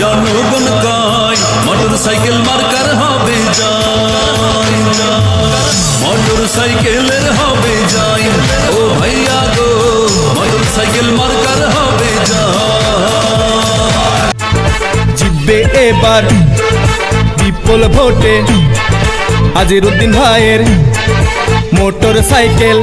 জনগণ কয় motor cycle marker হবে জয়। মোটর সাইকেলের হবে জয়। ও ভাইয়া গো মোটর সাইকেল মার্কার হবে জয়। জিতবে এবার বিপুল ভোটে আজিরুদ্দিন ভাইয়ের মোটর সাইকেল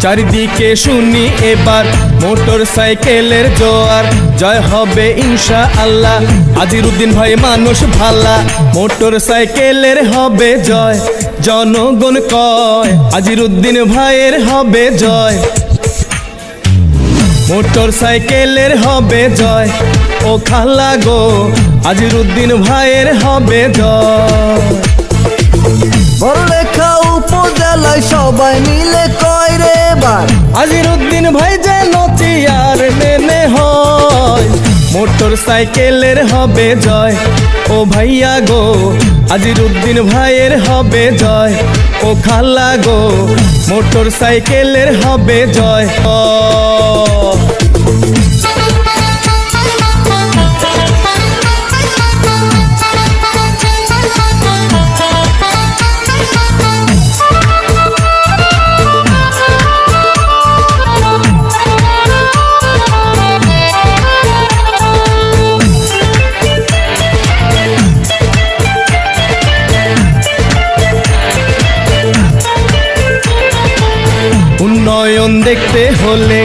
চারিদিকে শুনি এবার মোটর সাইকেলের জোয়ার। জয় হবে ইনশা আল্লাহ আজিরুদ্দিন ভাই মানুষ ভালা। মোটর সাইকেলের হবে জয়। জনগণ কয় আজিরুদ্দিন ভাইয়ের হবে জয়। মোটর সাইকেলের হবে জয়। ও খালা গো আজিরুদ্দিন ভাইয়ের হবে জয়। বড়লেখা উপজেলায় আজিরুদ্দিন ভাই যেন চিয়ার নেনে হয়, মোটর সাইকেলের হবে জয়। ও ভাইয়া গো, আজিরুদ্দিন ভাইয়ের হবে জয়। ও খালা গো, মোটর সাইকেলের হবে জয়। দেখতে হলে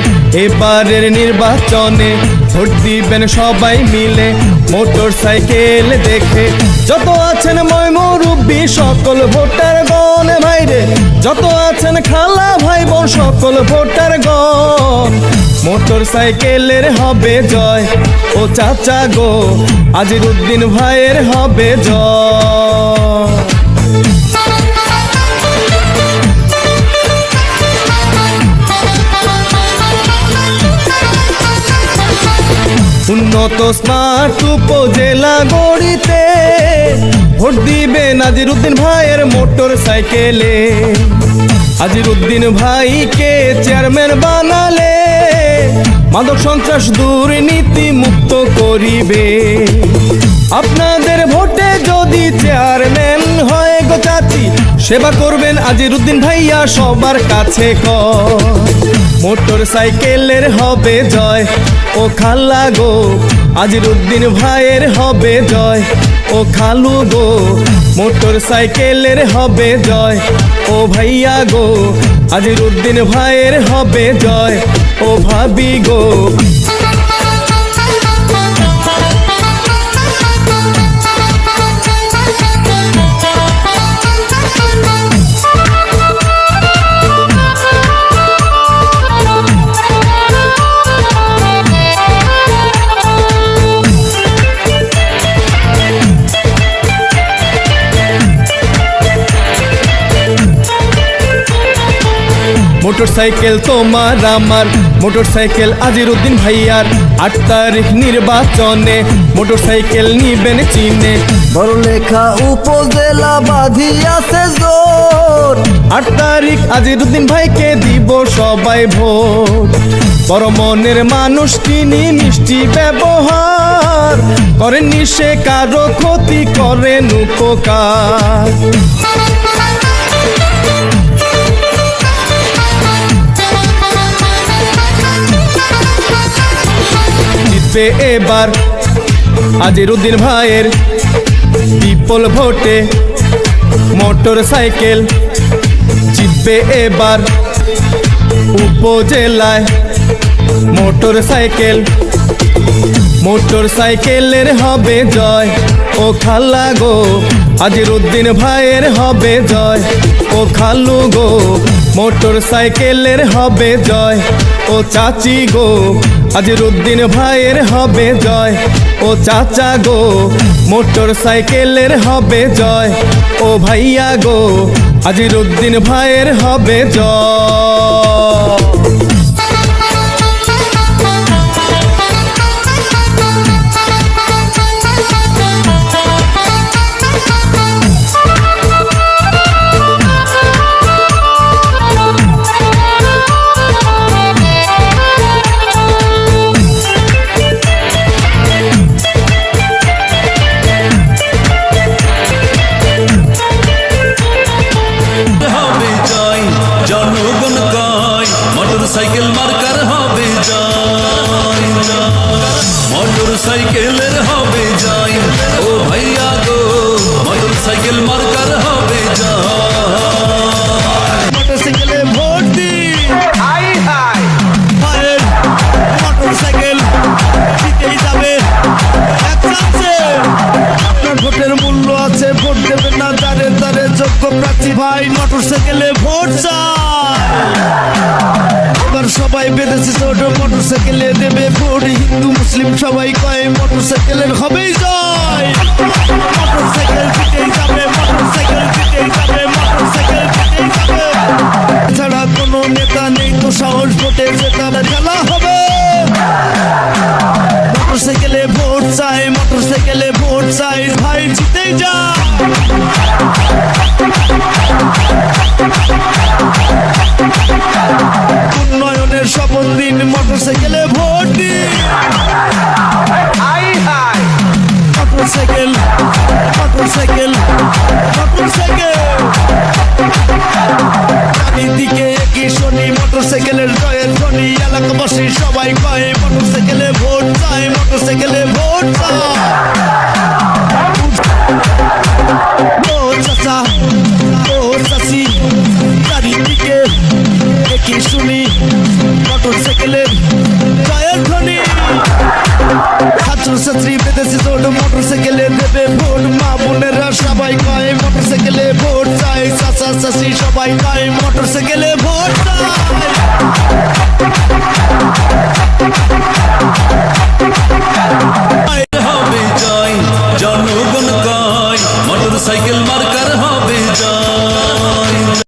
এবারের নির্বাচনে ভোট দিবেন সবাই মিলে। মোটর সাইকেল দেখে যত আছেন মই মুরব্বী সকল ভোটার গণ ভাইরে। যত আছেন খালা ভাই বোন সকল ভোটার গণ। মোটর সাইকেলের হবে জয় ও চাচা গো আজির উদ্দিন ভাইয়ের হবে জয়। উন্নত স্মার্ট উপজেলা গড়িতে ভোট দিবে নাজিরুদ্দিন ভাইয়ের মোটর সাইকেলে। আজিরুদ্দিন ভাইকে চেয়ারম্যান বানালে মাদক সন্ত্রাস দুর্নীতি মুক্ত করিবে। আপনাদের ভোটে যদি চেয়ারম্যান হয় গো চাচি, সেবা করবেন আজিরুদ্দিন ভাইয়া সবার কাছে কয় মোটর সাইকেলের হবে জয়। ও খালা গো, আজিরুদ্দিন ভাইয়ের হবে জয়। ও খালু গো মোটর সাইকেলের হবে জয়। ও ভাইয়া গো, আজিরুদ্দিন ভাইয়ের হবে জয়। ও ভাবি গো মোটর সাইকেল তোমার আমার। মোটর সাইকেল আজিরুদ্দিন ভাইয়ার। আট তারিখ নির্বাচনে মোটর সাইকেল নিবেন চিনে। বড়লেখা উপজেলা বাধি আছে জোর। আট তারিখ আজিরুদ্দিন ভাইকে দিব সবাই ভোট। বড় মনের মানুষ তিনি মিষ্টি ব্যবহার। করেন সে কারও ক্ষতি করেন উপকার। জিতবে এবার। আজিরুদ্দিন ভাইয়ের বিপুল ভোটে মোটর সাইকেল জিতবে এবার। উপজেলায় মোটর সাইকেল, মোটর সাইকেলের হবে জয়। ও খালা গো, আজিরুদ্দিন ভাইয়ের হবে জয়। ও খালু গো, মোটর সাইকেলের হবে জয়। ও চাচি গো আজিরুদ্দিন ভাইয়ের হবে জয়। ও চাচা গো, মোটর সাইকেলের হবে জয়। ও ভাইয়া গো, আজিরুদ্দিন ভাইয়ের হবে জয়। মোটরসাইকেলে ভোট চাই এবার সবাই বেঁধেছে ছোট মোটরসাইকেলে দেবে ভোট। হিন্দু, মুসলিম সবাই কয় মোটরসাইকেলের হবেই জয়। মোটরসাইকেলে ভর্তি। Motorcycle motorcycle motorcycle. চারিদিকে একই শনি মোটরসাইকেলের জয়ের ধ্বনি এলাকাবাসী সবাই পায় মোটরসাইকেলে ভোট চায় মোটরসাইকেলে ভোট চায়। ও চাচা ও চাচি চারিদিকে একই শুনি। মোটর সাইকেলের